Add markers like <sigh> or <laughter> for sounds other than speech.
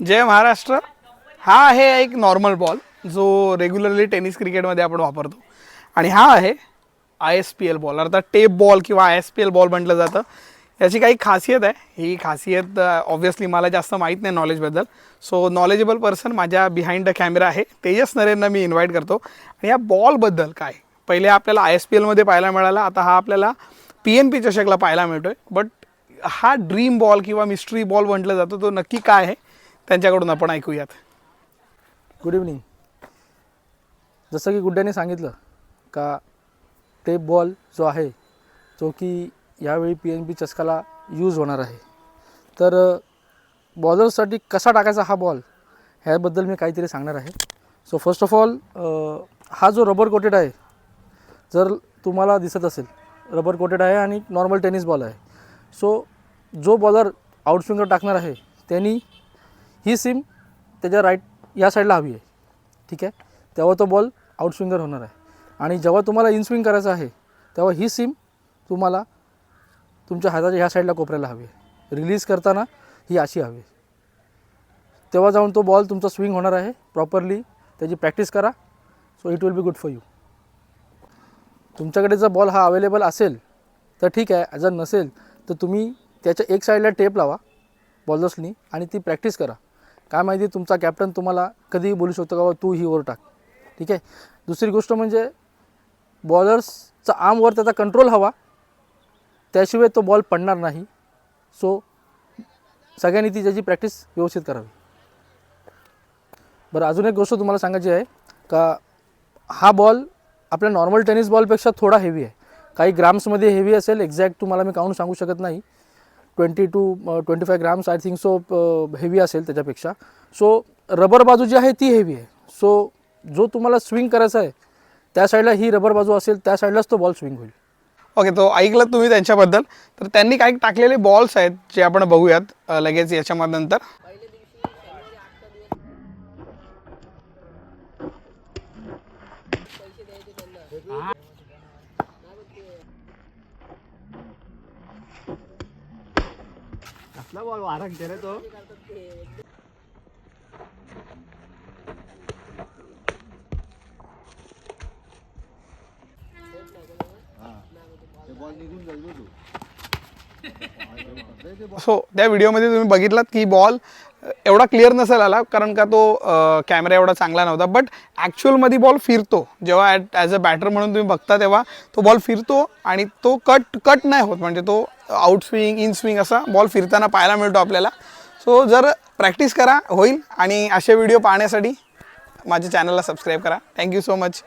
जय महाराष्ट्र. हा आहे एक नॉर्मल बॉल जो रेग्युलरली टेनिस क्रिकेटमध्ये आपण वापरतो. आणि हा आहे I S P L ball अर्थात टेप बॉल किंवा I S P L ball म्हटलं जातं. याची काही खासियत आहे. ही खासियत ऑब्व्हियसली मला जास्त माहीत नाही नॉलेजबद्दल सो नॉलेजेबल पर्सन माझ्या बिहाइंड द कॅमेरा आहे. तेजस नरेंना मी इन्व्हाइट करतो. आणि या बॉलबद्दल काय? पहिले आपल्याला आय एस पी एलमध्ये पाहायला मिळाला. आता हा आपल्याला पी एन पी चषकला पाहायला मिळतो आहे बट हा ड्रीम बॉल किंवा मिस्ट्री बॉल म्हटलं जातो. तो नक्की काय आहे? त्यांच्याकडून आपण ऐकूयात. गुड इव्हनिंग जसं की गुड्ड्याने सांगितलं का टेप बॉल जो आहे जो की यावेळी पी एन बी चषकाला यूज होणार आहे. तर बॉलर्ससाठी कसा टाकायचा हा बॉल ह्याबद्दल मी काहीतरी सांगणार आहे. सो फर्स्ट ऑफ ऑल हा जो रबर कोटेड आहे जर तुम्हाला दिसत असेल रबर कोटेड आहे आणि नॉर्मल टेनिस बॉल आहे. सो जो बॉलर आउटस्विंगर टाकणार आहे त्यांनी ही सिम त्याच्या राईट या साईडला हवी आहे. ठीक आहे? तेव्हा तो बॉल आउटस्विंगर होणार आहे. आणि जेव्हा तुम्हाला इनस्विंग करायचं आहे तेव्हा ही सिम तुम्हाला तुमच्या हाताच्या ह्या साईडला कोपऱ्याला हवी आहे. रिलीज करताना ही अशी हवी आहे. तेव्हा जाऊन तो बॉल तुमचा स्विंग होणार आहे प्रॉपरली त्याची प्रॅक्टिस करा. So it will be good for you तुमच्याकडे जर बॉल हा अवेलेबल असेल तर ठीक आहे. जर नसेल तर तुम्ही त्याच्या एक साईडला टेप लावा बॉलर्सनी आणि ती प्रॅक्टिस करा. काय माहिती तुमचा कॅप्टन तुम्हाला कधीही बोलू शकतो का बाबा तू ही ओव्हर टाक. ठीक आहे? दुसरी गोष्ट म्हणजे बॉलर्सचा आर्मवर त्याचा कंट्रोल हवा. त्याशिवाय तो बॉल पडणार नाही. सो सगळ्यांनी ती त्याची प्रॅक्टिस व्यवस्थित करावी. बरं अजून एक गोष्ट तुम्हाला सांगायची आहे का हा बॉल आपल्या नॉर्मल टेनिस बॉलपेक्षा थोडा हेवी आहे. काही ग्राम्समध्ये हेवी असेल एक्झॅक्ट तुम्हाला मी काउंट सांगू शकत नाही. Twenty to twenty five grams I think so heavy असेल त्याच्यापेक्षा. सो रबर बाजू जी आहे ती हेवी आहे. सो जो तुम्हाला स्विंग करायचा आहे त्या साईडला ही रबर बाजू असेल त्या साईडलाच तो बॉल स्विंग होईल. ओके तो ऐकलं तुम्ही त्यांच्याबद्दल. तर त्यांनी काही टाकलेले बॉल्स आहेत जे आपण बघूयात uh, लगेच याच्यामध्ये नंतर. कसला बॉल वारंगते रे तो. बॉल निघून जाईल तू. <laughs> सो त्या व्हिडिओमध्ये तुम्ही बघितलात की बॉल एवढा क्लिअर नसेल आला कारण का तो कॅमेरा एवढा चांगला नव्हता. बट ॲक्च्युअलमध्ये बॉल फिरतो. जेव्हा ॲट ॲज अ बॅटर म्हणून तुम्ही बघता तेव्हा तो बॉल फिरतो आणि तो कट कट नाही होत. म्हणजे तो आउट स्विंग इन स्विंग असा बॉल फिरताना पाहायला मिळतो आपल्याला. सो जर प्रॅक्टिस करा होईल. आणि असे व्हिडिओ पाहण्यासाठी माझ्या चॅनलला सबस्क्राईब करा. Thank you so much